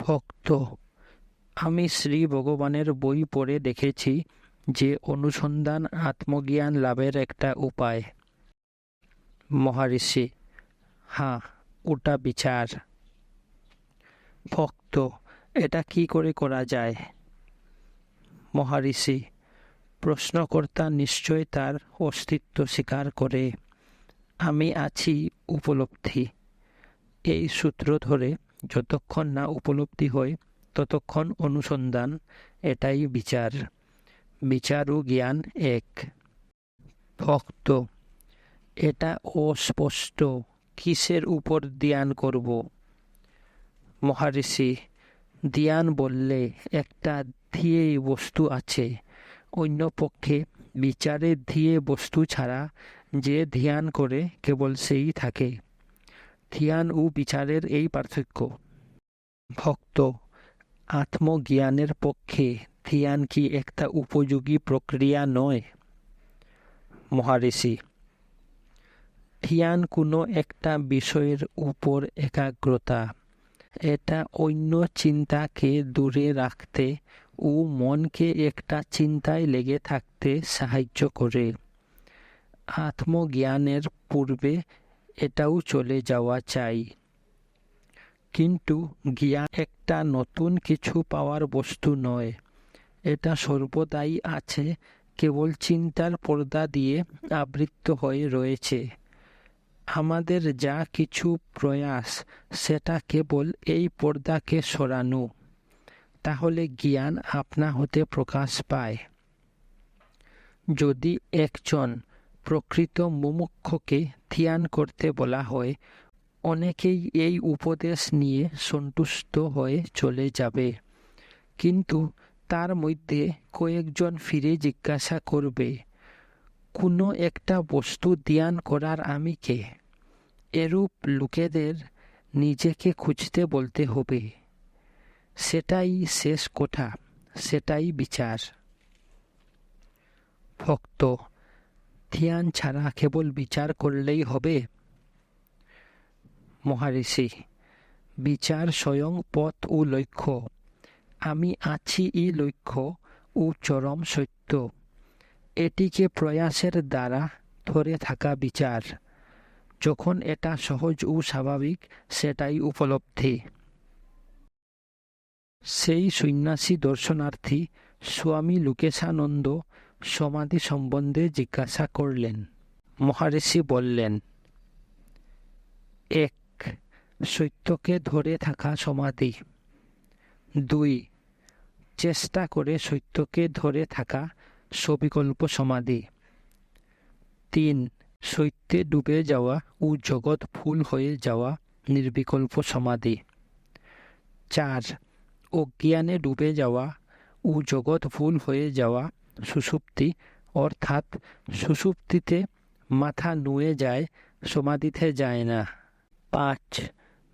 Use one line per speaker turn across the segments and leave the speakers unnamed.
ভক্ত। আমি শ্রী ভগবানের বই পড়ে দেখেছি যে অনুসন্ধান আত্মজ্ঞান লাভের একটা উপায়। মহারিষি হ্যাঁ ওটা বিচার। ভক্ত, এটা কি করে করা যায়? মহারিষি, প্রশ্নকর্তা নিশ্চয় তার অস্তিত্ব স্বীকার করে। আমি আছি উপলব্ধি। এই সূত্র ধরে যতক্ষণ না উপলব্ধি হয়, ততক্ষণ অনুসন্ধান, এটাই বিচার। বিচার ও জ্ঞান এক। ভক্ত, এটা অস্পষ্ট, কিসের উপর ধ্যান করব? মহারিষি, ধ্যান বললে একটা ধিয়ে বস্তু আছে। অন্য পক্ষে বিচারে ধিয়ে বস্তু ছাড়া যে ধ্যান করে কেবল সেই থাকে। ধ্যান ও বিচারের এই পার্থক্য। ভক্ত, আত্মজ্ঞানের পক্ষে ধ্যান কি একটা উপযোগী প্রক্রিয়া নয়? মহারিষি, ধ্যান কোনো একটা বিষয়ের উপর একাগ্রতা, এটা অন্য চিন্তাকে দূরে রাখতে ও মনকে একটা চিন্তায় লেগে থাকতে সাহায্য করে। আত্মজ্ঞানের পূর্বে এটাও চলে যাওয়া চাই। কিন্তু জ্ঞান একটা নতুন কিছু পাওয়ার বস্তু নয়। এটা সর্বদাই আছে, কেবল চিন্তার পর্দা দিয়ে আবৃত্ত হয়ে রয়েছে। আমাদের যা কিছু প্রয়াস, সেটা কেবল এই পর্দাকে সরানো। তাহলে জ্ঞান আপনা হতে প্রকাশ পায়। যদি একজন প্রকৃত মুমুক্ষকে ধ্যান করতে বলা হয়। অনেকেই এই উপদেশ নিয়ে সন্তুষ্ট হয়ে চলে যাবে। কিন্তু তার মধ্যে কয়েকজন ফিরে জিজ্ঞাসা করবে, কোনো একটা বস্তু ধ্যান করার আমি কে? এরূপ লোকেদের নিজেকে খুঁজতে বলতে হবে। সেটাই শেষ কোঠা সেটাই বিচার। ভক্ত ধ্যান ছাড়া কেবল বিচার করলেই হবে। মহারিষি, বিচার স্বয়ং পথ ও লক্ষ্য। আমি আছি ই লক্ষ্য ও চরম সত্য। এটিকে প্রয়াসের দ্বারা ধরে থাকা বিচার। যখন এটা সহজ ও স্বাভাবিক, সেটাই উপলব্ধি। সেই সন্ন্যাসী দর্শনার্থী স্বামী লোকেশানন্দ সমাধি সম্বন্ধে জিজ্ঞাসা করলেন। মহারিষি বললেন, এক, সত্যকে ধরে থাকা সমাধি। দুই, চেষ্টা করে সত্যকে ধরে থাকা সবিকল্প সমাধি। তিন, সত্যে ডুবে যাওয়া ও জগৎ ফুল হয়ে যাওয়া নির্বিকল্প সমাধি। চার, অজ্ঞানে ডুবে যাওয়া ও জগৎ ফুল হয়ে যাওয়া সুষুপ্তি অর্থাৎ সুষুপ্তিতে মাথা নুয়ে যায়, সমাধিতে যায় না। পাঁচ,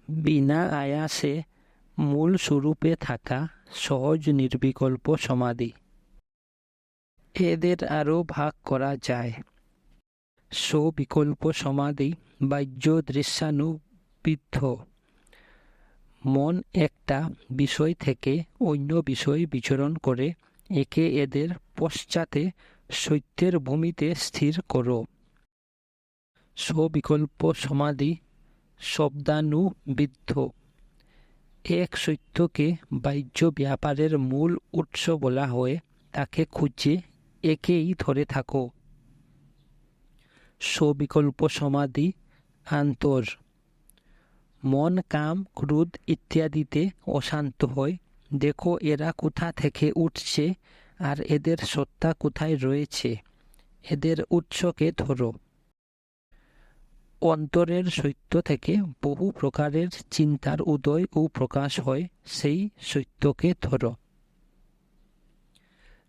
বিনা আয়াসে মূল স্বরূপে থাকা সহজ নির্বিকল্প সমাধি। এদের আরও ভাগ করা যায়। স্ববিকল্প সমাধি, বাহ্য দৃশ্যানুবিদ্ধ। মন একটা বিষয় থেকে অন্য বিষয় বিচরণ করে একে এদের পশ্চাতে সত্যের ভূমিতে স্থির করো। স্ববিকল্প সমাধি শব্দানুবিদ্ধ। এক সত্যকে বাহ্য ব্যাপারের মূল উৎস বলা হয়, তাকে খুঁজে একেই ধরে থাকো। স্ববিকল্প সমাধি আন্তর। মন, কাম, ক্রোধ ইত্যাদিতে অশান্ত হয় দেখো এরা কোথা থেকে উঠছে আর এদের সত্তা কোথায় রয়েছে। এদের উৎসকে ধরো। অন্তরের সত্য থেকে বহু প্রকারের চিন্তার উদয় ও প্রকাশ হয়, সেই সত্যকে ধর।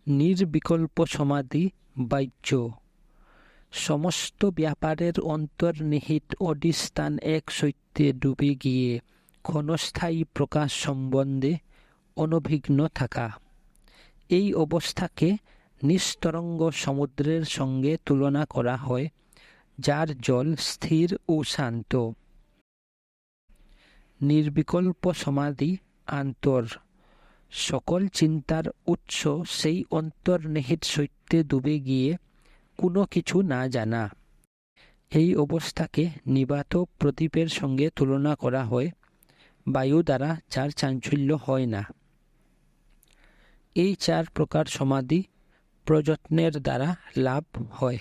নির্বিকল্প সমাধি, বাহ্য। সমস্ত ব্যাপারের অন্তর্নিহিত অডিস্থান এক সত্যে ডুবে গিয়ে ক্ষণস্থায়ী প্রকাশ সম্বন্ধে অনভিঘ্ন থাকা। এই অবস্থাকে নিস্তরঙ্গ সমুদ্রের সঙ্গে তুলনা করা হয়, যার জল স্থির ও শান্ত। নির্বিকল্প সমাধি আন্তর। সকল চিন্তার উৎস সেই অন্তর্নিহিত সত্যে ডুবে গিয়ে কোনো কিছু না জানা। এই অবস্থাকে নিবাত প্রদীপের সঙ্গে তুলনা করা হয়, বায়ু দ্বারা যার চাঞ্চল্য হয় না। এই চার প্রকার সমাধি প্রযত্নের দ্বারা লাভ হয়।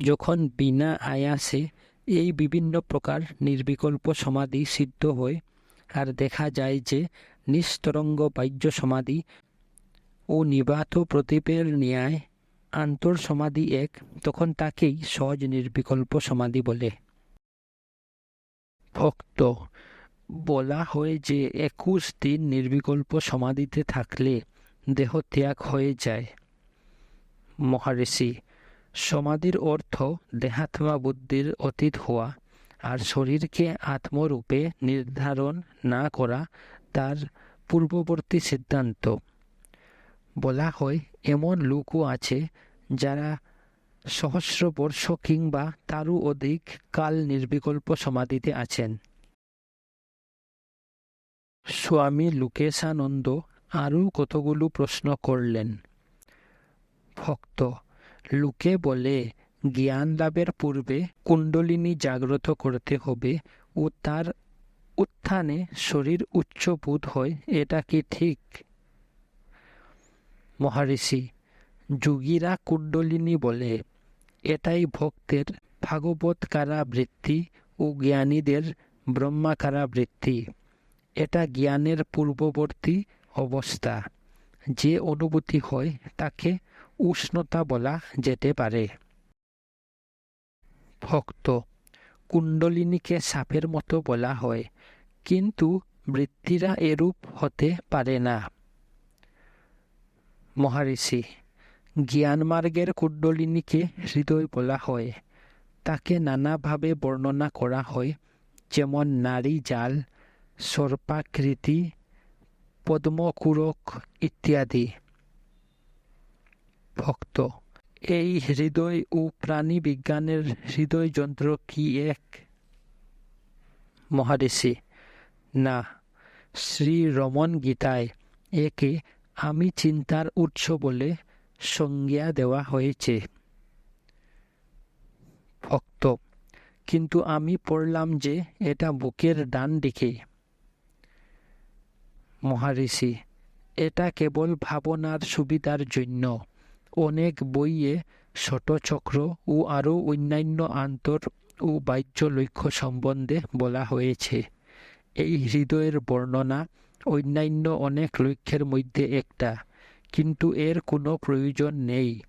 যখন বিনা আয়াসে এই বিভিন্ন প্রকার নির্বিকল্প সমাধি সিদ্ধ হয়, আর দেখা যায় যে নিস্তরঙ্গ বাহ্য সমাধি ও নিবাত প্রদীপের ন্যায় আন্তর সমাধি এক, তখন তাকেই সহজ নির্বিকল্প সমাধি বলে। ভক্ত বলা হয় যে একুশ দিন নির্বিকল্প সমাধিতে থাকলে দেহ ত্যাগ হয়ে যায়। মহারিষি সমাধির অর্থ দেহাত্মা বুদ্ধির অতীত হওয়া আর শরীরকে আত্মরূপে নির্ধারণ না করা তার পূর্ববর্তী সিদ্ধান্ত। বলা হয় এমন লোকও আছে যারা সহস্র বর্ষ কিংবা তারও অধিক কাল নির্বিকল্প সমাধিতে আছেন। স্বামী লোকেশানন্দ আরও কতগুলো প্রশ্ন করলেন। ভক্ত, লোকে বলে, জ্ঞান লাভের পূর্বে কুণ্ডলিনী জাগ্রত করতে হবে ও তার উত্থানে শরীর উচ্চবোধ হয়, এটা কি ঠিক? মহারিষি, যোগীরা কুণ্ডলিনী বলে, এটাই ভক্তের ভাগবতকারা বৃত্তি ও জ্ঞানীদের ব্রহ্মাকারা বৃত্তি এটা জ্ঞানের পূর্ববর্তী অবস্থা। যে অনুভূতি হয়, তাকে উষ্ণতা বলা যেতে পারে। ভক্ত, কুণ্ডলিনীকে সাপের মতো বলা হয়, কিন্তু বৃত্তিরা এরূপ হতে পারে না। মহারিষি, জ্ঞানমার্গের কুণ্ডলিনীকে হৃদয় বলা হয়। তাকে নানাভাবে বর্ণনা করা হয়, যেমন নারী জাল সর্পাকৃতি, পদ্মকুরক ইত্যাদি। ভক্ত, এই হৃদয় ও প্রাণী বিজ্ঞানের হৃদয় যন্ত্র কি এক? মহাদেশী না, শ্রী রমন গীতায় একে আমি চিন্তার উৎস বলে সংজ্ঞা দেওয়া হয়েছে। ভক্ত, কিন্তু আমি পড়লাম যে এটা বুকের ডান দিকে। মহারিষি এটা কেবল ভাবনার সুবিধার জন্য। অনেক বইয়ে ষটচক্র ও আরও অন্যান্য আন্তর ও বাহ্য লক্ষ্য সম্বন্ধে বলা হয়েছে। এই হৃদয়ের বর্ণনা অন্যান্য অনেক লক্ষ্যের মধ্যে একটা, কিন্তু এর কোনো প্রয়োজন নেই।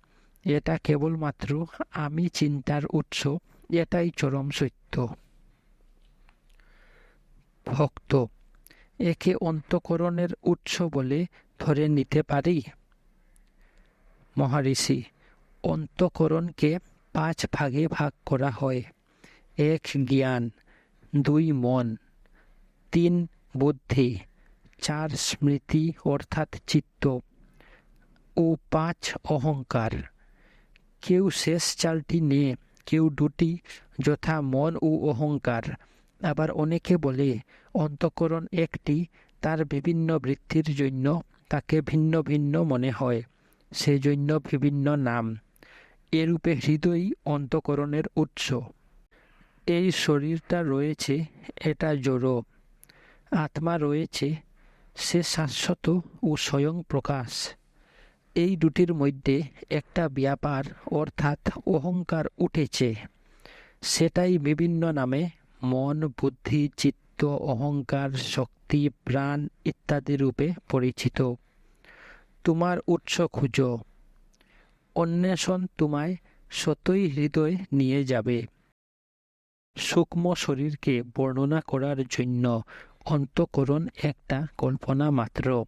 এটা কেবলমাত্র আমি চিন্তার উৎস, এটাই চরম সত্য। ভক্ত একে অন্তকরণের উৎস বলে ধরে নিতে পারি। মহারিষি, অন্তকরণকে পাঁচ ভাগে ভাগ করা হয়। এক জ্ঞান, দুই মন, তিন বুদ্ধি, চার স্মৃতি অর্থাৎ চিত্ত ও পাঁচ অহংকার। কেউ শেষ চালটি নিয়ে, কেউ দুটি, যথা মন ও অহংকার। আবার অনেকে বলে, অন্তকরণ একটি তার বিভিন্ন বৃত্তির জন্য তাকে ভিন্ন ভিন্ন মনে হয় সেজন্য বিভিন্ন নাম। এরূপে হৃদয়ই অন্তকরণের উৎস। এই শরীরটা রয়েছে, এটা জড়ো। আত্মা রয়েছে, সে শাশ্বত ও স্বয়ং প্রকাশ। এই দুটির মধ্যে একটা ব্যাপার অর্থাৎ অহংকার উঠেছে। সেটাই বিভিন্ন নামে মন, বুদ্ধি, চিত্ত, অহংকার, শক্তি, প্রাণ ইত্যাদি রূপে পরিচিত। তোমার উৎস খুঁজো। অন্বেষণ তোমায় সতই হৃদয় নিয়ে যাবে। সূক্ষ্ম শরীরকে বর্ণনা করার জন্য অন্তকরণ একটা কল্পনা মাত্র।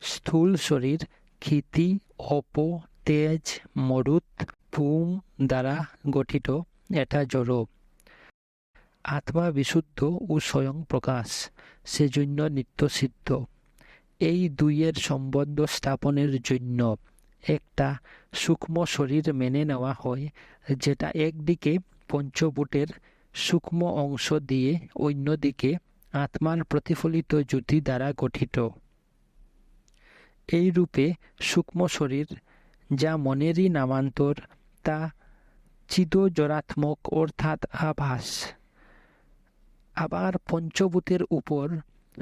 স্থূল শরীর ক্ষিতি, অপ, তেজ, মরুত, ভূম দ্বারা গঠিত। এটা জড়। আত্মা বিশুদ্ধ ও স্বয়ং প্রকাশ, সেজন্য নিত্যসিদ্ধ এই দুইয়ের সম্বন্ধ স্থাপনের জন্য একটা সূক্ষ্ম শরীর মেনে নেওয়া হয়, যেটা একদিকে পঞ্চভূতের সূক্ষ্ম অংশ দিয়ে অন্যদিকে আত্মার প্রতিফলিত জ্যোতি দ্বারা গঠিত। এই রূপে সূক্ষ্ম শরীর যা মনেরই নামান্তর, তা চিদজরাত্মক অর্থাৎ আভাস। আবার পঞ্চভূতের উপর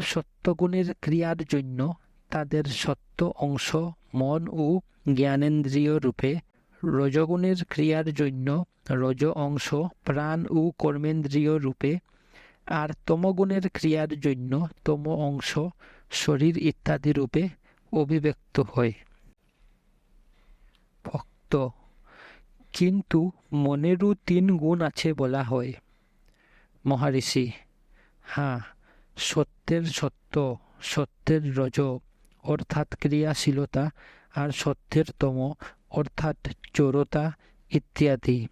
সত্যগুণের ক্রিয়ার জন্য তাদের সত্য অংশ, মন ও জ্ঞানেন্দ্রিয় রূপে রজগুণের ক্রিয়ার জন্য রজ অংশ, প্রাণ ও কর্মেন্দ্রিয় রূপে আর তমগুণের ক্রিয়ার জন্য তম অংশ, শরীর ইত্যাদি রূপে অভিব্যক্ত হয়। ভক্ত, কিন্তু মনেরও তিন গুণ আছে বলা হয়। মহারিষি হ্যাঁ সত্যের সত্য, সত্যের রজ, অর্থাৎ ক্রিয়াশীলতা আর সত্যের তম, অর্থাৎ চোরতা ইত্যাদি।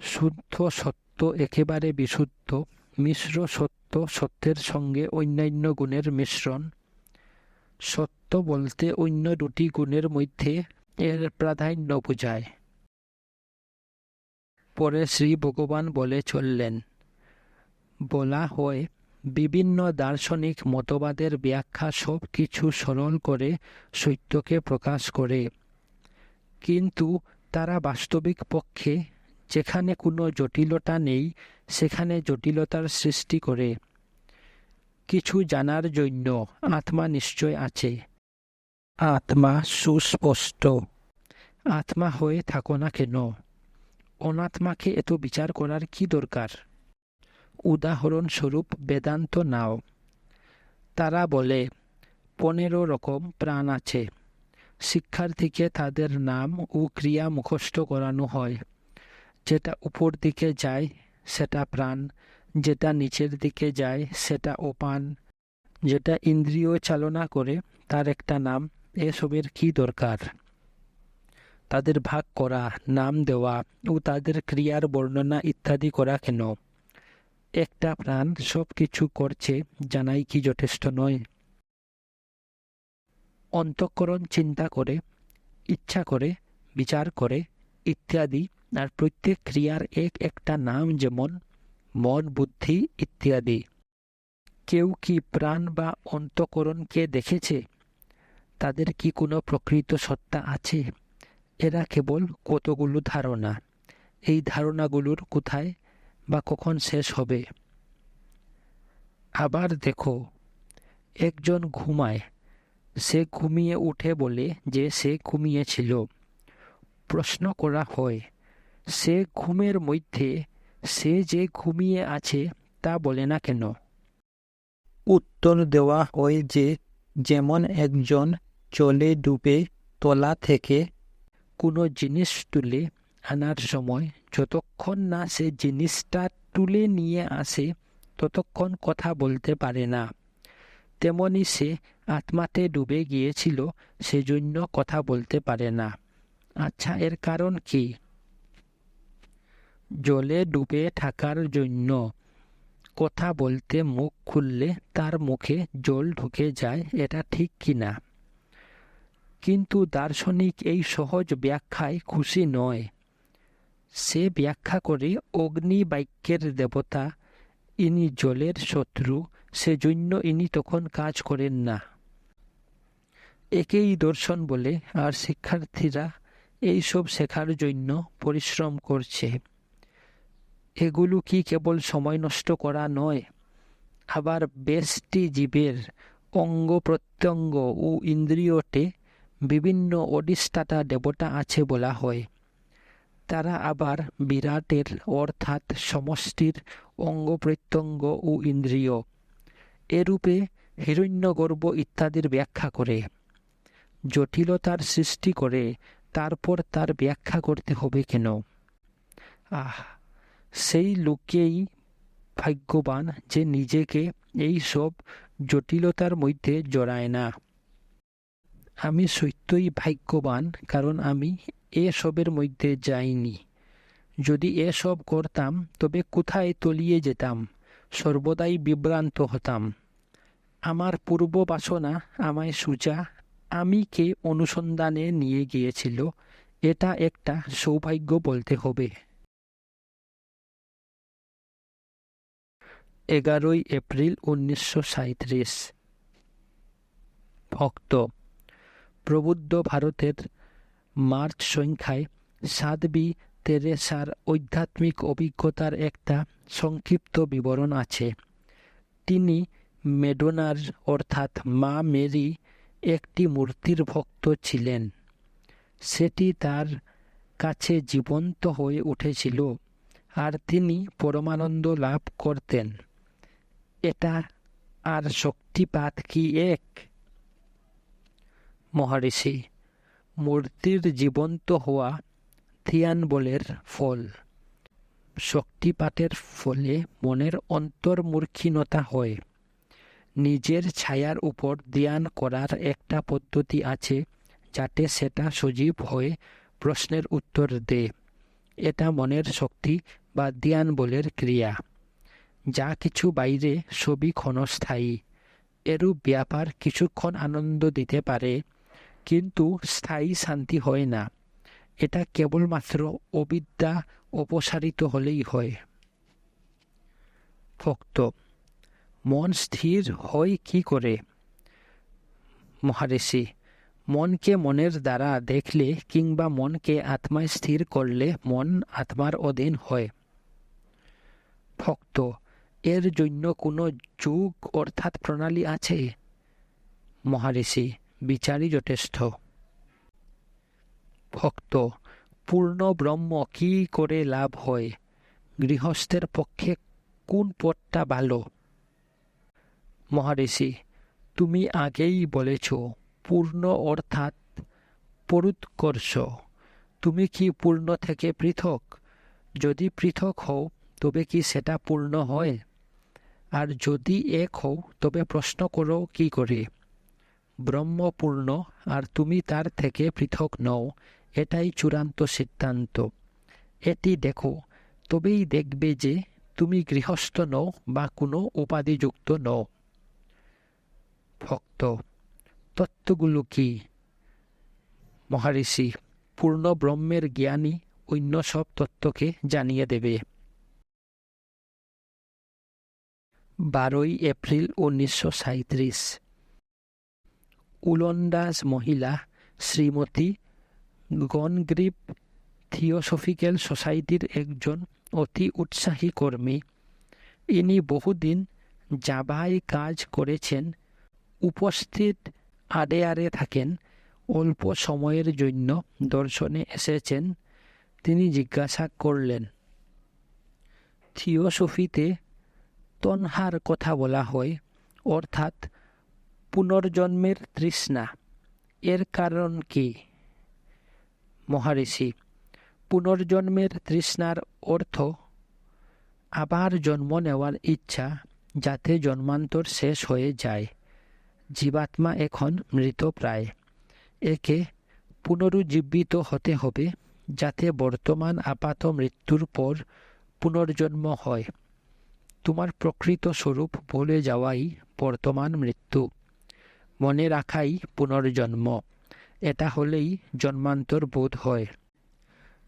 শুদ্ধ সত্য একেবারে বিশুদ্ধ, মিশ্র সত্য সত্যের সঙ্গে অন্যান্য গুণের মিশ্রণ। সত্য বলতে অন্য দুটি গুণের মধ্যে এর প্রাধান্য বোঝায়। পরে শ্রী ভগবান বলে চললেন বলা হয়, বিভিন্ন দার্শনিক মতবাদের ব্যাখ্যা সব কিছু সরল করে সত্যকে প্রকাশ করে। কিন্তু তারা বাস্তবিক পক্ষে যেখানে কোনো জটিলতা নেই, সেখানে জটিলতার সৃষ্টি করে। কিছু জানার জন্য আত্মা নিশ্চয় আছে। আত্মা সুস্পষ্ট। আত্মা হয়ে থাকো না কেন? অনাত্মাকে এত বিচার করার কি দরকার? উদাহরণস্বরূপ বেদান্ত নাও। তারা বলে, পনেরো রকম প্রাণ আছে। শিক্ষার্থীকে তাদের নাম ও ক্রিয়া মুখস্থ করানো হয়। যেটা উপর দিকে যায়, সেটা প্রাণ। যেটা নিচের দিকে যায়, সেটা ওপান যেটা ইন্দ্রিয় চালনা করে, তার একটা নাম। এসবের কি দরকার? তাদের ভাগ করা, নাম দেওয়া ও তাদের ক্রিয়ার বর্ণনা ইত্যাদি করা কেন? একটা প্রাণ সব কিছু করছে জানাই কি যথেষ্ট নয়। অন্তঃকরণ চিন্তা করে, ইচ্ছা করে, বিচার করে ইত্যাদি আর প্রত্যেক ক্রিয়ার এক একটা নাম যেমন মন, বুদ্ধি ইত্যাদি। কেউ কি প্রাণ বা অন্তঃকরণকে দেখেছে? তাদের কি কোনো প্রকৃত সত্তা আছে? এরা কেবল কতগুলো ধারণা। এই ধারণাগুলোর কোথায় বা কখন শেষ হবে? আবার দেখো, একজন ঘুমায়। সে ঘুমিয়ে উঠে বলে যে সে ঘুমিয়েছিল। প্রশ্ন করা হয়, সে ঘুমের মধ্যে সে যে ঘুমিয়ে আছে তা বলে না কেন? উত্তর দেওয়া হয় যে, যেমন একজন চলে ডুবে তলা থেকে কোনো জিনিস তুলে আনার সময় যতক্ষণ না সে জিনিসটা তুলে নিয়ে আসে, ততক্ষণ কথা বলতে পারে না। তেমনি সে আত্মাতে ডুবে গিয়েছিল, সেজন্য কথা বলতে পারে না। আচ্ছা এর কারণ কি? জলে ডুবে থাকার জন্য কথা বলতে মুখ খুললে তার মুখে জল ঢুকে যায়, এটা ঠিক কি না? কিন্তু দার্শনিক এই সহজ ব্যাখ্যায় খুশি নয়। সে ব্যাখ্যা করে অগ্নি বাক্যের দেবতা, ইনি জলের শত্রু, সেজন্য ইনি তখন কাজ করেন না। একেই দর্শন বলে, আর শিক্ষার্থীরা এই সব শেখার জন্য পরিশ্রম করছে। এগুলো কি কেবল সময় নষ্ট করা নয়, আবার বেশটি জীবের অঙ্গ প্রত্যঙ্গ ও ইন্দ্রিয়তে বিভিন্ন অডিষ্ঠাতা দেবতা আছে বলা হয়। তারা আবার বিরাটের, অর্থাৎ সমষ্টির অঙ্গ প্রত্যঙ্গ ও ইন্দ্রিয়। এরূপে হিরণ্যগর্ভ ইত্যাদির ব্যাখ্যা করে। জটিলতার সৃষ্টি করে তারপর তার ব্যাখ্যা করতে হবে কেন? আহ, সেই লোকেই ভাগ্যবান যে নিজেকে এই সব জটিলতার মধ্যে জড়ায় না। আমি সত্যই ভাগ্যবান, কারণ আমি এসবের মধ্যে যাইনি। যদি এসব করতাম, তবে কোথায় তলিয়ে যেতাম? সর্বদাই বিভ্রান্ত হতাম। আমার পূর্ব বাসনা আমায় সুজা আমিকে অনুসন্ধানে নিয়ে গিয়েছিল, এটা একটা সৌভাগ্য বলতে হবে। এগারোই এপ্রিল উনিশশো সাঁত্রিশ ভক্ত। প্রবুদ্ধ ভারতের মার্চ সংখ্যায় সাদবি তেরেসার আধ্যাত্মিক অভিজ্ঞতার একটা সংক্ষিপ্ত বিবরণ আছে। তিনি মেডোনার, অর্থাৎ মা মেরি, একটি মূর্তির ভক্ত ছিলেন। সেটি তার কাছে জীবন্ত হয়ে উঠেছিল আর তিনি পরমানন্দ লাভ করতেন। এটা আর শক্তিপাত কি এক? মহারিষি মূর্তির জীবন্ত হওয়া ধ্যান বলের ফল। শক্তিপাতের ফলে মনের অন্তর্মূর্খীনতা হয়। নিজের ছায়ার উপর ধ্যান করার একটা পদ্ধতি আছে যাতে সেটা সজীব হয়ে প্রশ্নের উত্তর দেয় এটা মনের শক্তি বা ধ্যান বলের ক্রিয়া। যা কিছু বাইরে সবই ক্ষণস্থায়ী। এরূপ ব্যাপার কিছুক্ষণ আনন্দ দিতে পারে। কিন্তু স্থায়ী শান্তি হয় না। এটা কেবলমাত্র অবিদ্যা অপসারিত হলেই হয়। ভক্ত, মন স্থির হয় কি করে? মহারিষি, মনকে মনের দ্বারা দেখলে কিংবা মনকে আত্মায় স্থির করলে মন আত্মার অধীন হয়। ভক্ত, এর জন্য কোনো যুগ অর্থাৎ প্রণালী আছে? মহারিষি বিচারই যথেষ্ট। ভক্ত, পূর্ণ ব্রহ্ম কি করে লাভ হয়? গৃহস্থের পক্ষে কোন পথটা ভালো? মহারিষি, তুমি আগেই বলেছ, পূর্ণ অর্থাৎ পরুৎকর্ষ। তুমি কি পূর্ণ থেকে পৃথক? যদি পৃথক হও, তবে কি সেটা পূর্ণ হয়? আর যদি এক হও, তবে প্রশ্ন করো কি করে? ব্রহ্মপূর্ণ আর তুমি তার থেকে পৃথক নও, এটাই চূড়ান্ত সিদ্ধান্ত। এটি দেখো, তবেই দেখবে যে তুমি গৃহস্থ নও বা কোনো উপাধিযুক্ত নও। ভক্ত, তত্ত্বগুলো কি? মহারিষি, পূর্ণ ব্রহ্মের জ্ঞানী অন্য সব তত্ত্বকে জানিয়ে দেবে। বারোই এপ্রিল উনিশশো উলন্দাজ মহিলা শ্রীমতী গনগ্রিপ থিওসফিক্যাল সোসাইটির একজন অতি উৎসাহী কর্মী। ইনি বহুদিন জাবায় কাজ করেছেন, উপস্থিত আড়ে আড়ে থাকেন, অল্প সময়ের জন্য দর্শনে এসেছেন। তিনি জিজ্ঞাসা করলেন, থিওসফিতে তনহার কথা বলা হয়, অর্থাৎ পুনর্জন্মের তৃষ্ণা। এর কারণ কি? মহারিষি পুনর্জন্মের তৃষ্ণার অর্থ? আবার জন্ম নেওয়ার ইচ্ছা যাতে জন্মান্তর শেষ হয়ে যায়। জীবাত্মা এখন মৃত প্রায়। একে পুনরুজ্জীবিত হতে হবে যাতে বর্তমান আপাত মৃত্যুর পর পুনর্জন্ম হয়। তোমার প্রকৃত স্বরূপ বলে যাওয়াই বর্তমান মৃত্যু। মনে রাখাই পুনর্জন্ম। এটা হলেই জন্মান্তর বোধ হয়।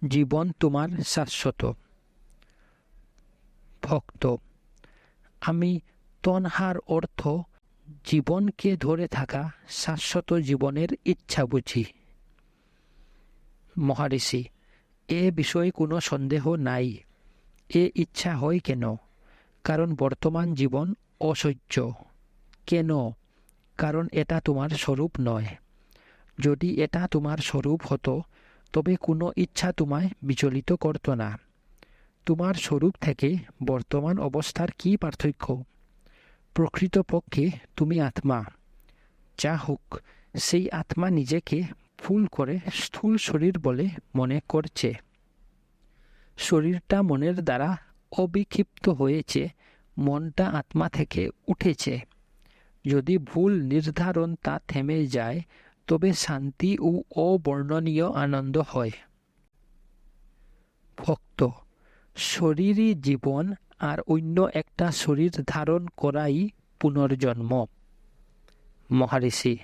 জীবন তোমার শাশ্বত। ভক্ত, আমি তনহার অর্থ জীবনকে ধরে থাকা শাশ্বত জীবনের ইচ্ছা বুঝি। মহারিষি, এ বিষয়ে কোনো সন্দেহ নাই। এ ইচ্ছা হয় কেন? কারণ বর্তমান জীবন অসহ্য। কেন? কারণ এটা তোমার স্বরূপ নয়। যদি এটা তোমার স্বরূপ হতো, তবে কোনো ইচ্ছা তোমায় বিচলিত করত না। তোমার স্বরূপ থেকে বর্তমান অবস্থার কী পার্থক্য? প্রকৃতপক্ষে তুমি আত্মা। যা হোক, সেই আত্মা নিজেকে ফুল করে স্থূল শরীর বলে মনে করছে। শরীরটা মনের দ্বারা অবিক্ষিপ্ত হয়েছে, মনটা আত্মা থেকে উঠেছে। যদি ভুল নির্ধারণ তা থেমে যায়, তবে শান্তি ও অবর্ণনীয় আনন্দ হয়। ভক্ত শরীরই জীবন আর অন্য একটা শরীর ধারণ করাই পুনর্জন্ম। মহারিষি,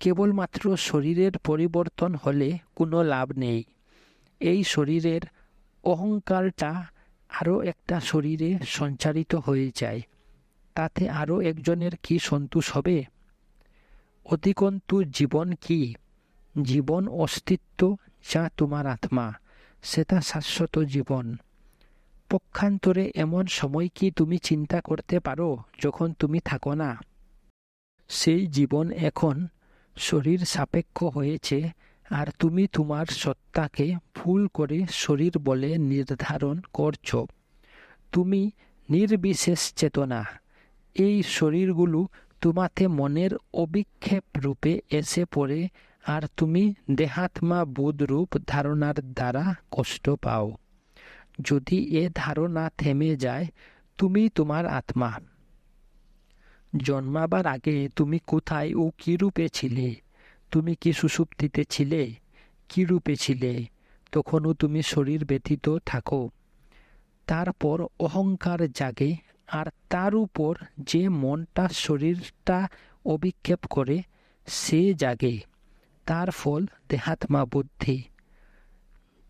কেবলমাত্র শরীরের পরিবর্তন হলে কোনো লাভ নেই। এই শরীরের অহংকারটা আরও একটা শরীরে সঞ্চারিত হয়ে যায়। তাতে আরও একজনের কি সন্তোষ হবে? অতিকন্তু জীবন কি? জীবন অস্তিত্ব যা তোমার আত্মা, সেটা শাশ্বত জীবন। পক্ষান্তরে এমন সময় কি তুমি চিন্তা করতে পারো যখন তুমি থাকো না? সেই জীবন এখন শরীর সাপেক্ষ হয়েছে আর তুমি তোমার সত্তাকে ভুল করে শরীর বলে নির্ধারণ করছ। তুমি নির্বিশেষ চেতনা এই শরীরগুলো তোমাতে মনের অবিক্ষেপ রূপে এসে পড়ে আর তুমি দেহাত্মা বোধ রূপ ধারণার দ্বারা কষ্ট পাও। যদি এ ধারণা থেমে যায়, তুমি তোমার আত্মা। জন্মাবার আগে তুমি কোথায় ও কী রূপে ছিলে? তুমি কি সুষুপ্তিতে ছিলে? কী রূপে ছিলে? তখনও তুমি শরীর ব্যতীত থাকো। তারপর অহংকার জাগে আর তার উপর যে মনটা, শরীরটা অভিক্ষেপ করে, সে জাগে। তার ফল দেহাত্মা বুদ্ধি।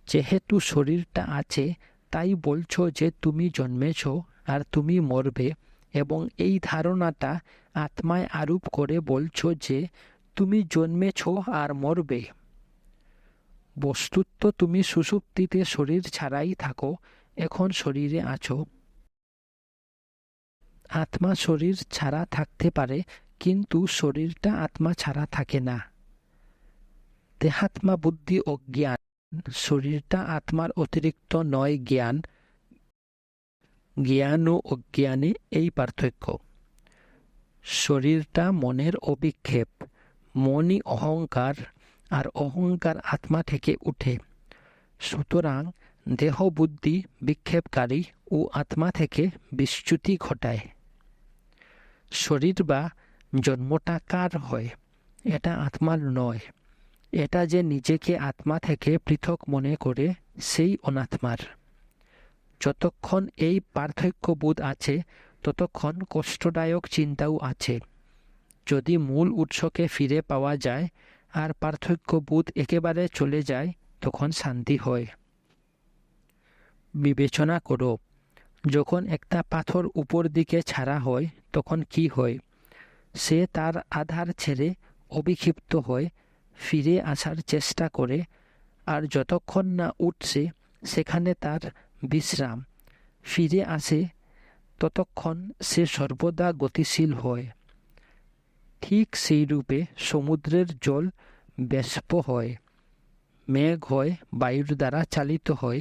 যেহেতু শরীরটা আছে, তাই বলছো যে তুমি জন্মেছ আর তুমি মরবে এবং এই ধারণাটা আত্মায় আরোপ করে বলছো যে তুমি জন্মেছ আর মরবে। বস্তুত্ব তুমি সুষুপ্তিতে শরীর ছাড়াই থাকো, এখন শরীরে আছো। আত্মা শরীর ছাড়া থাকতে পারে, কিন্তু শরীরটা আত্মা ছাড়া থাকে না। দেহাত্মা বুদ্ধি ও জ্ঞান। শরীরটা আত্মার অতিরিক্ত নয় জ্ঞান। জ্ঞান ও অজ্ঞানে এই পার্থক্য। শরীরটা মনের অভিক্ষেপ। মনই অহংকার, আর অহংকার আত্মা থেকে উঠে। সুতরাং দেহ বুদ্ধি বিক্ষেপকারী ও আত্মা থেকে বিচ্যুতি ঘটায়। শরীর বা জন্মটা কার হয়? এটা আত্মার নয়। এটা যে নিজেকে আত্মা থেকে পৃথক মনে করে, সেই অনাত্মার। যতক্ষণ এই পার্থক্যবোধ আছে, ততক্ষণ কষ্টদায়ক চিন্তাও আছে। যদি মূল উৎসকে ফিরে পাওয়া যায় আর পার্থক্যবোধ একেবারে চলে যায়, তখন শান্তি হয়। বিবেচনা করো। যখন একটা পাথর উপর দিকে ছাড়া হয়, তখন কি হয়? সে তার আধার ছেড়ে অবিক্ষিপ্ত হয়, ফিরে আসার চেষ্টা করে, আর যতক্ষণ না উঠছে, সেখানে তার বিশ্রাম। ফিরে আসে, ততক্ষণ সে সর্বদা গতিশীল হয়। ঠিক সেই রূপে সমুদ্রের জল ব্যস্প হয়, মেঘ হয়, বায়ুর দ্বারা চালিত হয়,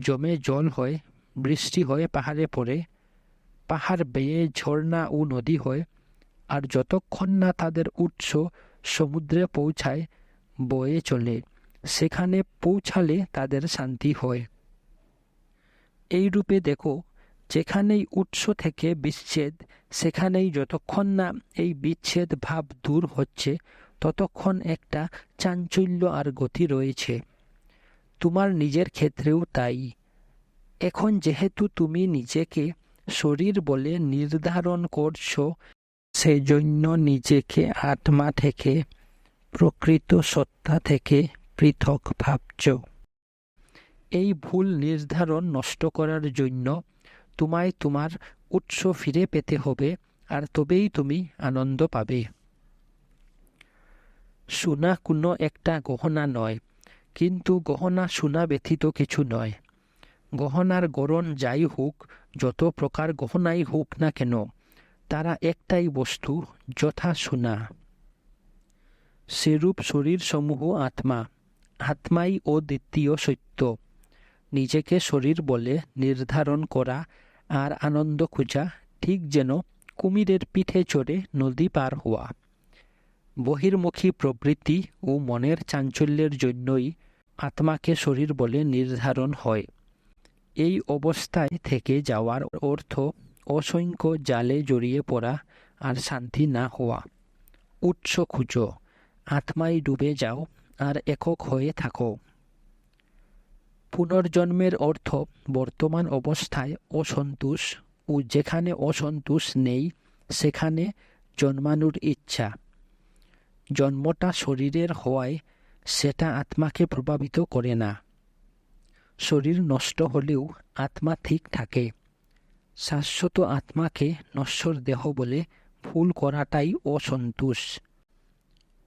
জমে জল হয় বৃষ্টি হয়ে পাহাড়ে পড়ে। পাহাড় বেয়ে ঝর্ণা ও নদী হয়, আর যতক্ষণ না তাদের উৎস সমুদ্রে পৌঁছায়, বয়ে চলে। সেখানে পৌঁছালে তাদের শান্তি হয়। এই রূপে দেখো, যেখানেই উৎস থেকে বিচ্ছেদ, সেখানেই যতক্ষণ না এই বিচ্ছেদ ভাব দূর হচ্ছে, ততক্ষণ একটা চাঞ্চল্য আর গতি রয়েছে। তোমার নিজের ক্ষেত্রেও তাই। এখন যেহেতু তুমি নিজেকে শরীর বলে নির্ধারণ করছ, সেজন্য নিজেকে আত্মা থেকে, প্রকৃত সত্তা থেকে পৃথক ভাবছ। এই ভুল নির্ধারণ নষ্ট করার জন্য তোমায় তোমার উৎস ফিরে পেতে হবে, আর তবেই তুমি আনন্দ পাবে। সোনা কোনো একটা গহনা নয়, কিন্তু গহনা সোনা ব্যথিত কিছু নয়। গহনার গরণ যাই হোক, যত প্রকার গহনাই হোক না কেন, তারা একটাই বস্তু যথা সোনা সেরূপ শরীরসমূহ আত্মা, আত্মাই ও দ্বিতীয় সত্য। নিজেকে শরীর বলে নির্ধারণ করা আর আনন্দ খোঁজা ঠিক যেন কুমিরের পিঠে চড়ে নদী পার হওয়া। বহির্মুখী প্রবৃত্তি ও মনের চাঞ্চল্যের জন্যই আত্মাকে শরীর বলে নির্ধারণ হয়। এই অবস্থায় থেকে যাওয়ার অর্থ অসংখ্য জালে জড়িয়ে পড়া আর শান্তি না হওয়া। উৎস খুঁজো আত্মায় ডুবে যাও আর একক হয়ে থাকো। পুনর্জন্মের অর্থ বর্তমান অবস্থায় অসন্তোষ ও যেখানে অসন্তোষ নেই, সেখানে জন্মানোর ইচ্ছা। জন্মটা শরীরের হওয়ায় সেটা আত্মাকে প্রভাবিত করে না। শরীর নষ্ট হলেও আত্মা ঠিক থাকে। শাশ্বত আত্মাকে নশ্বর দেহ বলে ভুল করাটাই অসন্তোষ।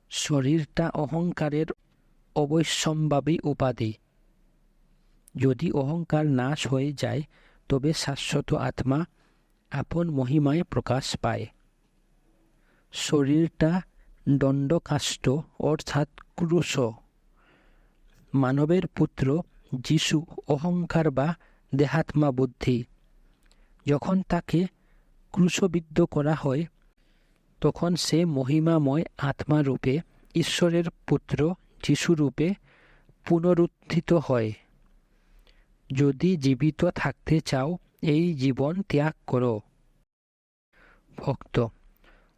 শরীরটা অহংকারের অবশ্যম্ভাবী উপাধি। যদি অহংকার নাশ হয়ে যায়, তবে শাশ্বত আত্মা আপন মহিমায় প্রকাশ পায়। শরীরটা দণ্ডকাষ্ট অর্থাৎ ক্রুশ। মানবের পুত্র যিশু অহংকার বা দেহাত্মা বুদ্ধি। যখন তাকে ক্রুশবিদ্ধ করা হয়, তখন সে মহিমাময় আত্মারূপে ঈশ্বরের পুত্র যিশুরূপে পুনরুত্থিত হয়। যদি জীবিত থাকতে চাও, এই জীবন ত্যাগ করো। ভক্ত,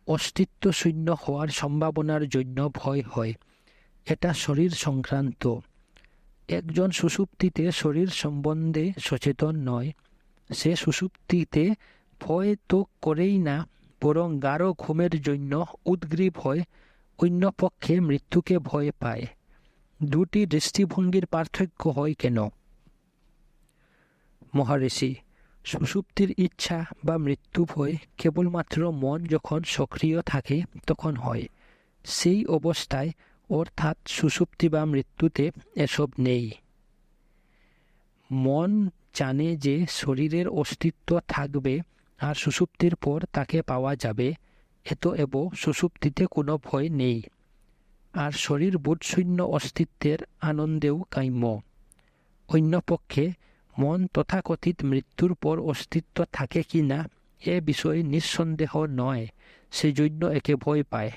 অস্তিত্ব শূন্য হওয়ার সম্ভাবনার জন্য ভয় হয়। এটা শরীর সংক্রান্ত। একজন সুষুপ্তিতে শরীর সম্বন্ধে সচেতন নয়। সে সুষুপ্তিতে ভয় তো করেই না, বরং গাঢ় ঘুমের জন্য উদ্গ্রীব হয়, অন্য পক্ষে মৃত্যুকে ভয় পায়। দুটি দৃষ্টিভঙ্গির পার্থক্য হয় কেন? মহারিষি সুষুপ্তির ইচ্ছা বা মৃত্যু ভয় কেবলমাত্র মন যখন সক্রিয় থাকে তখন হয়। সেই অবস্থায় অর্থাৎ সুষুপ্তি বা মৃত্যুতে এসব নেই। মন জানে যে শরীরের অস্তিত্ব থাকবে আর সুষুপ্তির পর তাকে পাওয়া যাবে, এত এব সুষুপ্তিতে কোনো ভয় নেই। আর শরীর বোধশূন্য অস্তিত্বের আনন্দেও কাম্য। অন্যপক্ষে মন তথাকথিত মৃত্যুর পর অস্তিত্ব থাকে কি না এ বিষয়ে নিঃসন্দেহ নয়, সেজন্য একে ভয় পায়।